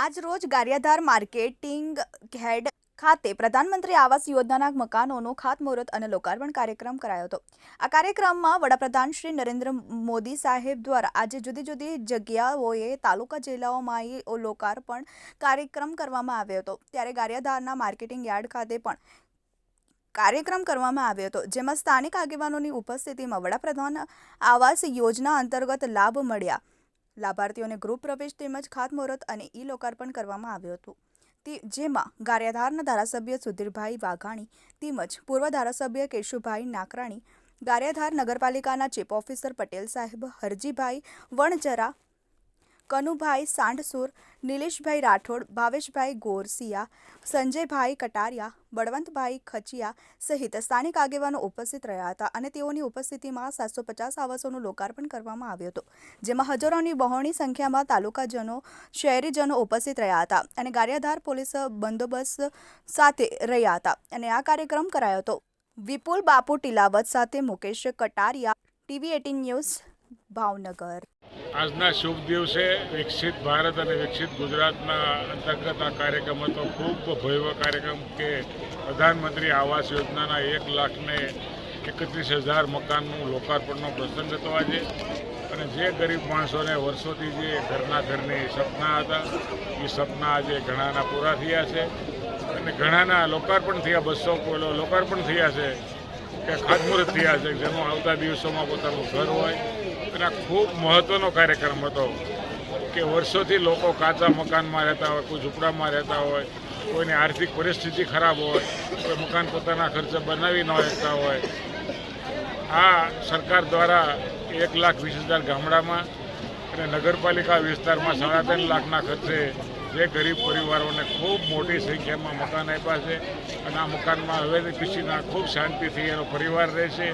આજ રોજ ગારિયાધાર માર્કેટિંગ હેડ ખાતે પ્રધાનમંત્રી આવાસ યોજનાના મકાનોનું ખાતમુહૂર્ત અને લોકાર્પણ કાર્યક્રમ કરાયો હતો. આ કાર્યક્રમમાં વડાપ્રધાન શ્રી નરેન્દ્ર મોદી સાહેબ દ્વારા આજે જુદી જુદી જગ્યાઓએ તાલુકા જિલ્લાઓમાં એ લોકાર્પણ કાર્યક્રમ કરવામાં આવ્યો હતો. ત્યારે ગારિયાધારના માર્કેટિંગ યાર્ડ ખાતે પણ કાર્યક્રમ કરવામાં આવ્યો હતો, જેમાં સ્થાનિક આગેવાનોની ઉપસ્થિતિમાં વડાપ્રધાન આવાસ યોજના અંતર્ગત લાભ મળ્યા. લાભાર્થીઓને ગૃહ પ્રવેશ તેમજ ખાતમુહૂર્ત અને ઈ લોકાર્પણ કરવામાં આવ્યું હતું. તે જેમાં ગારિયાધારના ધારાસભ્ય સુધીરભાઈ વાઘાણી તેમજ પૂર્વ ધારાસભ્ય કેશુભાઈ નાકરાણી, ગારિયાધાર નગરપાલિકાના ચીફ ઓફિસર પટેલ સાહેબ, હરજીભાઈ વણજરા કનુભાઈ સાંઢસુર, નિલેશભાઈ રાઠોડ, ભાવેશભાઈ ગોરસિયા સંજયભાઈ કટારિયા, બળવંતભાઈ ખચિયા સહિત સ્થાનિક આગેવાનો ઉપસ્થિત રહ્યા હતા અને તેઓની ઉપસ્થિતિમાં સાતસો પચાસ આવાસોનું લોકાર્પણ કરવામાં આવ્યું હતું, જેમાં હજારોની બહોળી સંખ્યામાં તાલુકાજનો, શહેરીજનો ઉપસ્થિત રહ્યા હતા અને ગારિયાધાર પોલીસ બંદોબસ્ત સાથે રહ્યા હતા અને આ કાર્યક્રમ કરાયો હતો. વિપુલ બાપુ ટીલાવત સાથે Mukesh Kataria, TV eighteen news, Bhavnagar. આજના શુભ દિવસે વિકસિત ભારત અને વિકસિત ગુજરાતના અંતર્ગત આ કાર્યક્રમ હતો. ખૂબ ભવ્ય કાર્યક્રમ કે પ્રધાનમંત્રી આવાસ યોજનાના એક લાખને એકત્રીસ હજાર મકાનનું લોકાર્પણનો પ્રસંગ હતો આજે. અને જે ગરીબ માણસોને વર્ષોથી જે ઘરના ઘરની સપના હતા, એ સપના આજે ઘણાના પૂરા થયા છે. અને ઘણાના લોકાર્પણ થયા, બસો લોકાર્પણ થયા છે, કે ખાતમુહૂર્ત થયા છે જેનું આવતા દિવસોમાં પોતાનું ઘર હોય. અને ખૂબ મહત્ત્વનો કાર્યક્રમ હતો કે વર્ષોથી લોકો કાચા મકાનમાં રહેતા હોય, કોઈ ઝૂંપડામાં રહેતા હોય, કોઈની આર્થિક પરિસ્થિતિ ખરાબ હોય, કોઈ મકાન પોતાના ખર્ચે બનાવી ન શકતા હોય. આ સરકાર દ્વારા એક લાખ વીસ હજાર ગામડામાં અને નગરપાલિકા વિસ્તારમાં સાડા ત્રણ લાખના ખર્ચે જે ગરીબ પરિવારોને ખૂબ મોટી સંખ્યામાં મકાન આપ્યા છે અને આ મકાનમાં હવે પછીના ખૂબ શાંતિથી એનો પરિવાર રહેશે.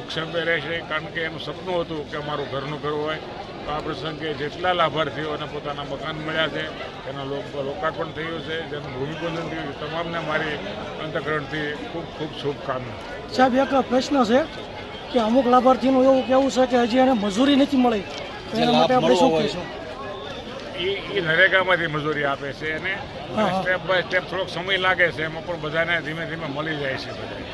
સુખસંબે રહેશે કારણ કે એનું સપનું હતું કે અમારું ઘરનું ઘર હોય. તો આ પ્રસંગે જેટલા લાભાર્થીઓને પોતાના મકાન મળ્યા છે એનો લોકાર્પણ થયું છે જેનું ભૂમિપૂજન થયું છે. તમામને મારી અંતકરણથી ખૂબ ખૂબ શુભકામના. સાહેબ એક પ્રશ્ન છે કે અમુક લાભાર્થીનું એવું કહેવું છે કે હજી એને મજૂરી નથી મળી. એના માટે આપણે શું કહીશું? એ એ નરેગામાંથી મજૂરી આપે છે અને. સ્ટેપ બાય સ્ટેપ થોડોક સમય લાગે છે એમાં પણ બધાને ધીમે ધીમે મળી જાય છે બધાને.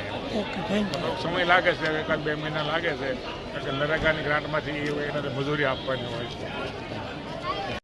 સમય લાગે છે એકાદ બે મહિના લાગે છે. એટલે નરેગાની ગ્રાન્ટમાંથી એને મજૂરી આપવાની હોય છે.